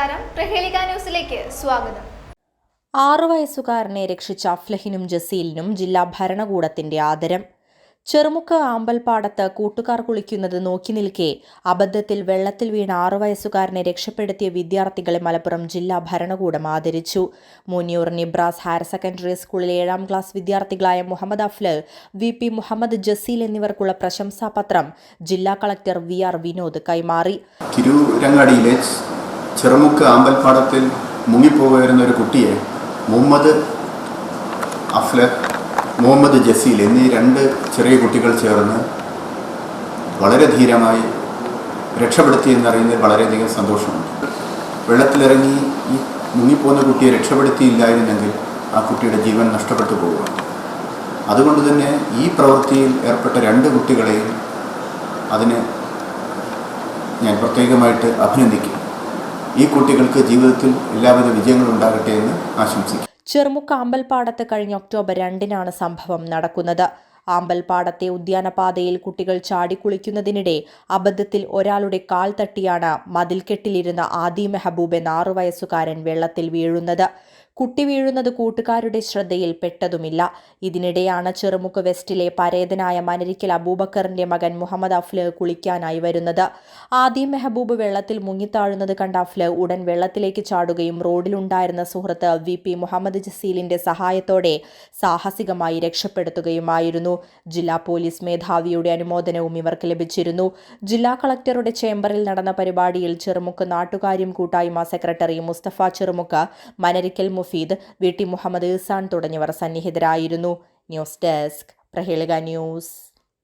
നമസ്കാരം. പ്രഹേളിക ന്യൂസിലേക്ക് സ്വാഗതം. ആറു വയസ്സുകാരനെ രക്ഷിച്ച അഫ്ലഹിനും ജസീലിനും ജില്ലാ ഭരണകൂടത്തിന്റെ ആദരം. ചെറുമുക്ക് ആമ്പൽപ്പാടത്ത് കൂട്ടുകാർ കുളിക്കുന്നത് നോക്കി നിൽക്കെ അബദ്ധത്തിൽ വെള്ളത്തിൽ വീണ ആറു വയസ്സുകാരനെ രക്ഷപ്പെടുത്തിയ വിദ്യാർത്ഥികളെ മലപ്പുറം ജില്ലാ ഭരണകൂടം ആദരിച്ചു. മൂന്നിയൂർ നിബ്രാസ് ഹയർ സെക്കൻഡറി സ്കൂളിലെ ഏഴാം ക്ലാസ് വിദ്യാർത്ഥികളായ മുഹമ്മദ് അഫ്ല് വി പി മുഹമ്മദ് ജസീൽ എന്നിവർക്കുള്ള പ്രശംസാപത്രം ജില്ലാ കളക്ടർ വി ആർ വിനോദ് കൈമാറി. തിരൂരങ്ങാടിയിലെ ചെറുമുക്ക് ആമ്പൽപ്പാടത്തിൽ മുങ്ങിപ്പോകുന്ന ഒരു കുട്ടിയെ മുഹമ്മദ് അഫ്ലഖ് മുഹമ്മദ് ജസീൽ എന്നീ രണ്ട് ചെറിയ കുട്ടികൾ ചേർന്ന് വളരെ ധീരമായി രക്ഷപ്പെടുത്തി എന്നറിയുന്നതിൽ വളരെയധികം സന്തോഷമുണ്ട്. വെള്ളത്തിലിറങ്ങി ഈ മുങ്ങിപ്പോകുന്ന കുട്ടിയെ രക്ഷപ്പെടുത്തിയില്ലായിരുന്നെങ്കിൽ ആ കുട്ടിയുടെ ജീവൻ നഷ്ടപ്പെട്ടു പോകുക അതുകൊണ്ട് തന്നെ ഈ പ്രവൃത്തിയിൽ ഏർപ്പെട്ട രണ്ട് കുട്ടികളെയും അതിന് ഞാൻ പ്രത്യേകമായിട്ട് അഭിനന്ദിക്കും ഈ കുട്ടികൾക്ക് ജീവിതത്തിൽ എല്ലാവിധ വിജയങ്ങളും ഉണ്ടാകട്ടെ എന്ന് ആശംസിക്കും ചെറുമുക്ക് അമ്പൽപ്പാടത്ത് കഴിഞ്ഞ ഒക്ടോബർ രണ്ടിനാണ് സംഭവം നടക്കുന്നത്. ആമ്പൽപ്പാടത്തെ ഉദ്യാനപാതയിൽ കുട്ടികൾ ചാടിക്കുളിക്കുന്നതിനിടെ അബദ്ധത്തിൽ ഒരാളുടെ കാൽ തട്ടിയാണ് മതിൽക്കെട്ടിലിരുന്ന ആദി മെഹബൂബ് എന്ന ആറു വയസ്സുകാരൻ വെള്ളത്തിൽ വീഴുന്നത്. കുട്ടി വീഴുന്നത് കൂട്ടുകാരുടെ ശ്രദ്ധയിൽ പെട്ടതുമില്ല. ഇതിനിടെയാണ് ചെറുമുക്ക് വെസ്റ്റിലെ പരേതനായ മനരിക്കൽ അബൂബക്കറിന്റെ മകൻ മുഹമ്മദ് അഫ്ല് കുളിക്കാനായി വരുന്നത്. ആദ്യം മെഹബൂബ് വെള്ളത്തിൽ മുങ്ങിത്താഴുന്നത് കണ്ട അഫ്ല് ഉടൻ വെള്ളത്തിലേക്ക് ചാടുകയും റോഡിലുണ്ടായിരുന്ന സുഹൃത്ത് വി പി മുഹമ്മദ് ജസീലിന്റെ സഹായത്തോടെ സാഹസികമായി രക്ഷപ്പെടുത്തുകയുമായിരുന്നു. ജില്ലാ പോലീസ് മേധാവിയുടെ അനുമോദനവും ഇവർക്ക് ലഭിച്ചിരുന്നു. ജില്ലാ കളക്ടറുടെ ചേംബറിൽ നടന്ന പരിപാടിയിൽ ചെറുമുക്ക് നാട്ടുകാര്യം കൂട്ടായ്മ secretary Musthafa Cherumukku Manarikkal Mufeed V T Muhammad Izan തുടങ്ങിയവർ സന്നിഹിതരായിരുന്നു. News desk Prahelika news.